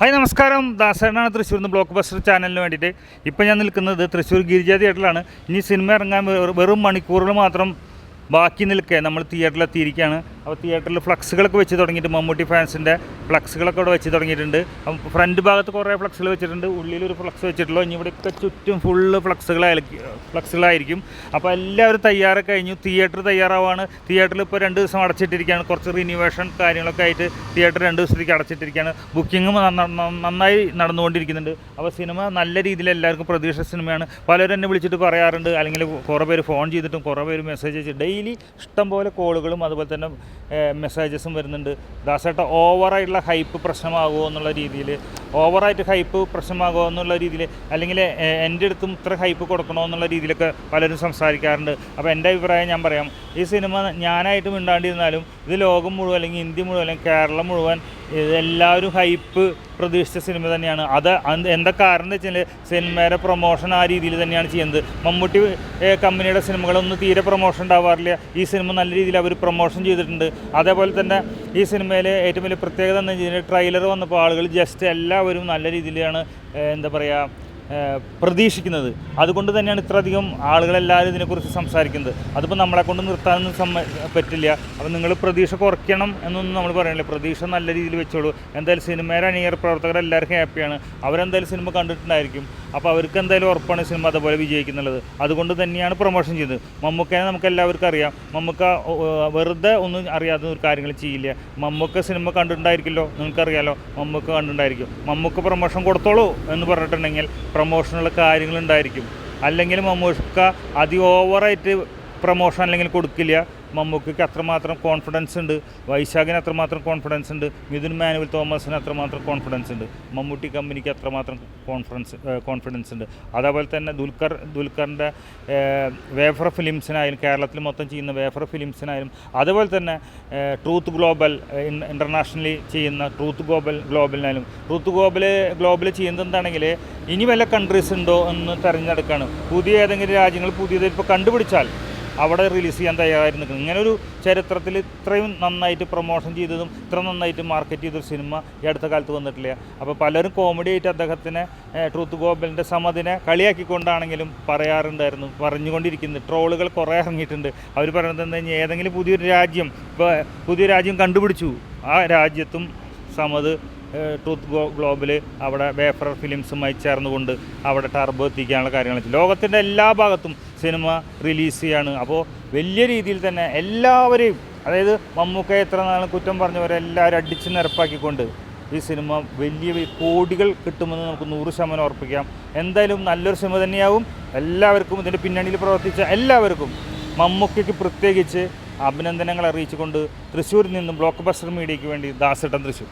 Hi നമസ്കാരം. ദാസേനാണ് തൃശ്ശൂർ നിന്ന് block buster ചാനലിന് വേണ്ടിയിട്ട്. ഇപ്പം ഞാൻ നിൽക്കുന്നത് തൃശ്ശൂർ ഗിരിജ തിയേറ്ററിലാണ് ഇനി സിനിമ ഇറങ്ങാൻ വെറും മണിക്കൂറുകൾ മാത്രം ബാക്കി നിൽക്കേ. നമ്മൾ തിയേറ്ററിൽ എത്തിയിരിക്കുകയാണ്. അപ്പോൾ തിയേറ്ററിൽ ഫ്ലക്സുകളൊക്കെ വെച്ച് തുടങ്ങിയിട്ട് മമ്മൂട്ടി ഫാൻസിന്റെ ഫ്ലക്സുകളൊക്കെ അവിടെ വെച്ച് തുടങ്ങിയിട്ടുണ്ട്. അപ്പം ഫ്രണ്ട് ഭാഗത്ത് കുറേ ഫ്ലക്സുകൾ വെച്ചിട്ടുണ്ട്. ഉള്ളിലൊരു ഫ്ലക്സ് വെച്ചിട്ടുള്ളൂ. ഇനി ഇവിടെയൊക്കെ ചുറ്റും ഫുള്ള് ഫ്ലക്സുകളായിരിക്കും ഫ്ലക്സുകളായിരിക്കും അപ്പോൾ എല്ലാവരും തയ്യാറൊക്കെ കഴിഞ്ഞു. തിയേറ്റർ തയ്യാറാവാണ്. തിയേറ്ററിൽ ഇപ്പോൾ രണ്ട് ദിവസം അടച്ചിട്ടിരിക്കുകയാണ്. കുറച്ച് റിന്യൂവേഷൻ കാര്യങ്ങളൊക്കെ ആയിട്ട് തിയേറ്റർ രണ്ട് ദിവസത്തേക്ക് അടച്ചിട്ടിരിക്കുകയാണ്. ബുക്കിങ്ങും നന്നായി നടന്നുകൊണ്ടിരിക്കുന്നുണ്ട്. അപ്പോൾ സിനിമ നല്ല രീതിയിൽ എല്ലാവർക്കും പ്രതീക്ഷ സിനിമയാണ് പലരും എന്നെ വിളിച്ചിട്ട് പറയാറുണ്ട്. അല്ലെങ്കിൽ കുറേ പേര് ഫോൺ ചെയ്തിട്ടും കുറേ പേര് മെസ്സേജ് അയച്ച് ഡെയിലി ഇഷ്ടംപോലെ കോളുകളും അതുപോലെ തന്നെ മെസ്സേജസും വരുന്നുണ്ട്. ദാസേട്ട ഓവറായിട്ടുള്ള ഹൈപ്പ് പ്രശ്നമാകുമോ എന്നുള്ള രീതിയിൽ ഓവറായിട്ട് ഹൈപ്പ് പ്രശ്നമാകുമോ എന്നുള്ള രീതിയിൽ അല്ലെങ്കിൽ എന്റെ അടുത്തും ഇത്ര ഹൈപ്പ് കൊടുക്കണോ എന്നുള്ള രീതിയിലൊക്കെ പലരും സംസാരിക്കാറുണ്ട്. അപ്പോൾ എന്റെ അഭിപ്രായം ഞാൻ പറയാം. ഈ സിനിമ ഞാനായിട്ട് മിണ്ടാണ്ടിരുന്നാലും ഇത് ലോകം മുഴുവൻ അല്ലെങ്കിൽ ഇന്ത്യ മുഴുവൻ അല്ലെങ്കിൽ കേരളം മുഴുവൻ എല്ലാവരും ഹൈപ്പ് പ്രതീക്ഷിച്ച സിനിമ തന്നെയാണ്. അത് എന്താ കാരണം എന്ന് വെച്ചാൽ സിനിമയുടെ പ്രൊമോഷൻ ആ രീതിയിൽ തന്നെയാണ് ചെയ്യുന്നത്. മമ്മൂട്ടി കമ്പനിയുടെ സിനിമകളൊന്നും തീരെ പ്രൊമോഷൻ ഉണ്ടാവാറില്ല. ഈ സിനിമ നല്ല രീതിയിൽ അവർ പ്രൊമോഷൻ ചെയ്തിട്ടുണ്ട്. അതേപോലെ തന്നെ ഈ സിനിമയിലെ ഏറ്റവും വലിയ പ്രത്യേകത എന്ന് വെച്ചാൽ ട്രെയിലർ വന്നപ്പോൾ ആളുകൾ ജസ്റ്റ് എല്ലാവരും നല്ല രീതിയിലാണ് എന്താ പറയുക പ്രതീക്ഷിക്കുന്നത്. അതുകൊണ്ട് തന്നെയാണ് ഇത്രയധികം ആളുകളെല്ലാവരും ഇതിനെക്കുറിച്ച് സംസാരിക്കുന്നത്. അതിപ്പോൾ നമ്മളെ കൊണ്ട് നിർത്താനൊന്നും സമ്മ പറ്റില്ല. അപ്പോൾ നിങ്ങൾ പ്രതീക്ഷ കുറയ്ക്കണം എന്നൊന്നും നമ്മൾ പറയണില്ല. പ്രതീക്ഷ നല്ല രീതിയിൽ വെച്ചോളൂ. എന്തായാലും സിനിമയുടെ അണിയർ പ്രവർത്തകർ എല്ലാവർക്കും ഹാപ്പിയാണ് അവരെന്തായാലും സിനിമ കണ്ടിട്ടുണ്ടായിരിക്കും. അപ്പോൾ അവർക്ക് എന്തായാലും ഉറപ്പാണ് സിനിമ അതുപോലെ വിജയിക്കുന്നുള്ളത്. അതുകൊണ്ട് തന്നെയാണ് പ്രൊമോഷൻ ചെയ്തത്. മമ്മൂക്കനെ നമുക്ക് എല്ലാവർക്കും അറിയാം. മമ്മൂക്ക വെറുതെ ഒന്നും അറിയാത്ത ഒരു കാര്യങ്ങൾ ചെയ്യില്ല. മമ്മൂക്ക സിനിമ കണ്ടിട്ടുണ്ടായിരിക്കുമല്ലോ നിങ്ങൾക്കറിയാലോ? മമ്മൂക്ക കണ്ടിട്ടുണ്ടായിരിക്കും. മമ്മൂക്ക പ്രൊമോഷൻ കൊടുത്തോളൂ എന്ന് പറഞ്ഞിട്ടുണ്ടെങ്കിൽ പ്രൊമോഷനുള്ള കാര്യങ്ങളുണ്ടായിരിക്കും അല്ലെങ്കിൽ മമ്മൂക്ക അതി ഓവറായിട്ട് പ്രൊമോഷൻ അല്ലെങ്കിൽ കൊടുക്കില്ല. മമ്മൂക്കയ്ക്ക് അത്രമാത്രം കോൺഫിഡൻസ് ഉണ്ട്. വൈശാഖിന് അത്രമാത്രം കോൺഫിഡൻസ് ഉണ്ട്. മിഥുൻ മാനുവൽ തോമസിന് അത്രമാത്രം കോൺഫിഡൻസ് ഉണ്ട്. മമ്മൂട്ടി കമ്പനിക്ക് അത്രമാത്രം കോൺഫിഡൻസ് കോൺഫിഡൻസ് ഉണ്ട്. അതേപോലെ തന്നെ ദുൽഖർ ദുൽഖറിന്റെ വേഫർ ഫിലിംസിനായാലും കേരളത്തിൽ മൊത്തം ചെയ്യുന്ന വേഫർ ഫിലിംസിനായാലും അതുപോലെ തന്നെ ട്രൂത്ത് ഗ്ലോബൽ ഇന്റർനാഷണലി ചെയ്യുന്ന ട്രൂത്ത് ഗ്ലോബൽ ഗ്ലോബലിനായാലും ട്രൂത്ത് ഗ്ലോബൽ ഗ്ലോബൽ ചെയ്യുന്നത് എന്താണെങ്കിൽ ഇനി വല്ല കൺട്രീസ് ഉണ്ടോ എന്ന് തിരഞ്ഞെടുക്കുകയാണ് പുതിയ ഏതെങ്കിലും രാജ്യങ്ങൾ പുതിയത് ഇപ്പോൾ കണ്ടുപിടിച്ചാൽ അവിടെ റിലീസ് ചെയ്യാൻ തയ്യാറായി നിൽക്കുന്നത് ഇങ്ങനെ ഒരു ചരിത്രത്തിൽ ഇത്രയും നന്നായിട്ട് പ്രൊമോഷൻ ചെയ്തതും ഇത്ര നന്നായിട്ട് മാർക്കറ്റ് ചെയ്തൊരു സിനിമ ഈ അടുത്ത കാലത്ത് വന്നിട്ടില്ല. അപ്പോൾ പലരും കോമഡി ആയിട്ട് അദ്ദേഹത്തിനെ ട്രൂത്ത് ഗോബലിന്റെ സമതിനെ കളിയാക്കിക്കൊണ്ടാണെങ്കിലും പറയാറുണ്ടായിരുന്നു പറഞ്ഞുകൊണ്ടിരിക്കുന്നത് ട്രോളുകൾ കുറേ ഇറങ്ങിയിട്ടുണ്ട്. അവർ പറയുന്നത് എന്താ കഴിഞ്ഞാൽ ഏതെങ്കിലും പുതിയൊരു രാജ്യം ഇപ്പോൾ പുതിയ രാജ്യം കണ്ടുപിടിച്ചു. ആ രാജ്യത്തും സമത് ട്രൂത്ത് ഗോ ഗ്ലോബിൽ അവിടെ വേഫർ ഫിലിംസുമായി ചേർന്നുകൊണ്ട് അവിടെ ടർബോ എത്തിക്കാനുള്ള കാര്യങ്ങൾ ചെയ്തു. ലോകത്തിന്റെ എല്ലാ ഭാഗത്തും സിനിമ റിലീസ് ചെയ്യാണ്. അപ്പോൾ വലിയ രീതിയിൽ തന്നെ എല്ലാവരെയും അതായത് മമ്മൂക്ക എത്ര നാൾ കുറ്റം പറഞ്ഞവരെല്ലാവരും അടിച്ച് നിരപ്പാക്കിക്കൊണ്ട് ഈ സിനിമ വലിയ കോടികൾ കിട്ടുമെന്ന് നമുക്ക് നൂറ് ശതമാനം ഉറപ്പിക്കാം. എന്തായാലും നല്ലൊരു സിനിമ തന്നെയാവും. എല്ലാവർക്കും ഇതിന്റെ പിന്നണിയിൽ പ്രവർത്തിച്ച എല്ലാവർക്കും മമ്മൂക്കയ്ക്ക് പ്രത്യേകിച്ച് അഭിനന്ദനങ്ങൾ അറിയിച്ചുകൊണ്ട് തൃശ്ശൂരിൽ നിന്നും ബ്ലോക്ക് ബസ്റ്റർ മീഡിയയ്ക്ക് വേണ്ടി ദാസേട്ടൻ തൃശ്ശൂർ.